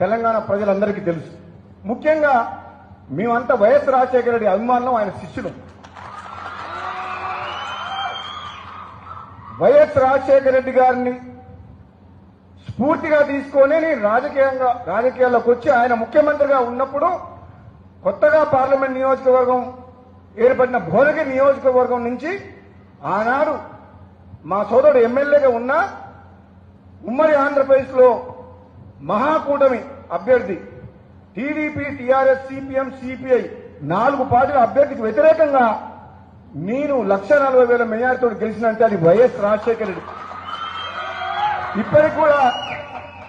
తెలంగాణ ప్రజలందరికీ తెలుసు. ముఖ్యంగా మేమంతా వైఎస్ రాజశేఖర రెడ్డి అభిమానులం ఆయన శిష్యులు. వైఎస్ రాజశేఖర రెడ్డి గారిని స్ఫూర్తిగా తీసుకొని నేను రాజకీయంగా రాజకీయాల్లోకి వచ్చి ఆయన ముఖ్యమంత్రిగా ఉన్నప్పుడు కొత్తగా పార్లమెంట్ నియోజకవర్గం ఏర్పడిన భోదగిరి నియోజకవర్గం నుంచి ఆనాడు మా సోదరుడు ఎమ్మెల్యేగా ఉన్న ఉమ్మడి ఆంధ్రప్రదేశ్లో మహాకూటమి అభ్యర్థి టీడీపీ టీఆర్ఎస్ సిపిఎం సిపిఐ నాలుగు పార్టీల అభ్యర్థికి వ్యతిరేకంగా నేను లక్ష నలభై వేల మెజార్టీతో గెలిచినంటే అది వైఎస్ రాజశేఖర రెడ్డి. ఇప్పటికి కూడా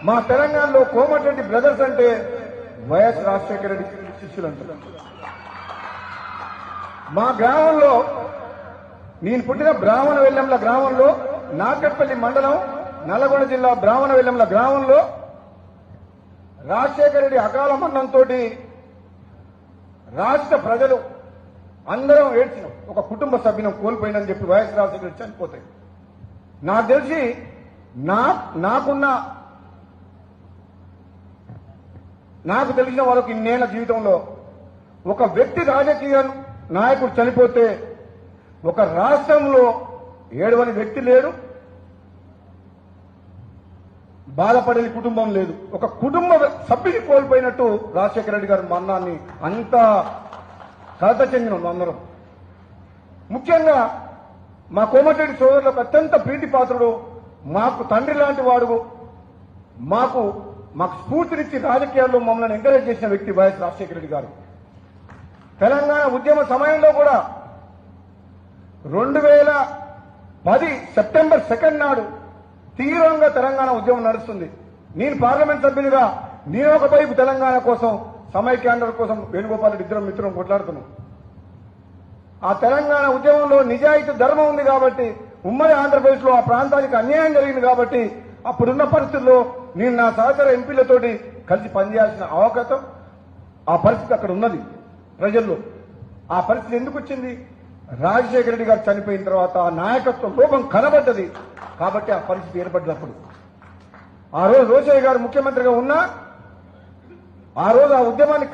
మా తెలంగాణలో కోమటిరెడ్డి బ్రదర్స్ అంటే వైఎస్ రాజశేఖర రెడ్డి శిష్యులు అంటారు మా గ్రామంలో నేను పుట్టిన బ్రాహ్మణ వెల్లెంల గ్రామంలో నాగట్పల్లి మండలం నల్లగొండ జిల్లా బ్రాహ్మణ వెల్లెంల గ్రామంలో రాజశేఖర రెడ్డి అకాల మరణంతో రాష్ట్ర ప్రజలు అందరం ఏడ్చినాం. ఒక కుటుంబ సభ్యునం కోల్పోయిందని చెప్పి వైఎస్ రాజశేఖర చనిపోతాయి నాకు తెలిసి నా నాకున్న నాకు తెలిసిన వాళ్ళకి ఇన్నేళ్ళ జీవితంలో ఒక వ్యక్తి రాజకీయ నాయకుడు చనిపోతే ఒక రాష్ట్రంలో ఏడవని వ్యక్తి లేడు. బాధపడని కుటుంబం లేదు. ఒక కుటుంబ సభ్యుని కోల్పోయినట్టు రాజశేఖర రెడ్డి గారి మరణాన్ని అంత కలత చెందిన అందరం. ముఖ్యంగా మా కోమటిరెడ్డి సోదరులకు అత్యంత ప్రీతి పాత్రుడు మాకు తండ్రి లాంటి వాడు మాకు మాకు స్ఫూర్తినిచ్చి రాజకీయాల్లో మమ్మల్ని ఎంకరేజ్ చేసిన వ్యక్తి వైఎస్ రాజశేఖర రెడ్డి గారు. తెలంగాణ ఉద్యమ సమయంలో కూడా రెండు వేల పది సెప్టెంబర్ సెకండ్ నాడు తీవ్రంగా తెలంగాణ ఉద్యమం నడుస్తుంది. నేను పార్లమెంట్ సభ్యునిగా నేను ఒక వైపు తెలంగాణ కోసం సమైక్యాంధ్ర కోసం వేణుగోపాల్ రెడ్డి ఇద్దరం మిత్రం కొట్లాడుతున్నాం. ఆ తెలంగాణ ఉద్యమంలో నిజాయితీ ధర్మం ఉంది కాబట్టి ఉమ్మడి ఆంధ్రప్రదేశ్లో ఆ ప్రాంతానికి అన్యాయం జరిగింది కాబట్టి అప్పుడున్న పరిస్థితుల్లో నేను నా సహచర ఎంపీలతోటి కలిసి పనిచేయాల్సిన అవకాశం ఆ పరిస్థితి అక్కడ ఉన్నది. ప్రజల్లో ఆ పరిస్థితి ఎందుకు వచ్చింది? రాజశేఖర రెడ్డి గారు చనిపోయిన తర్వాత ఆ నాయకత్వం లోపం కనబడ్డది. కాబట్టి ఆ పరిస్థితి ఏర్పడినప్పుడు. ఆ రోజు రోజయ్య గారు ముఖ్యమంత్రిగా ఉన్నా ఆ రోజు ఆ ఉద్యమాన్ని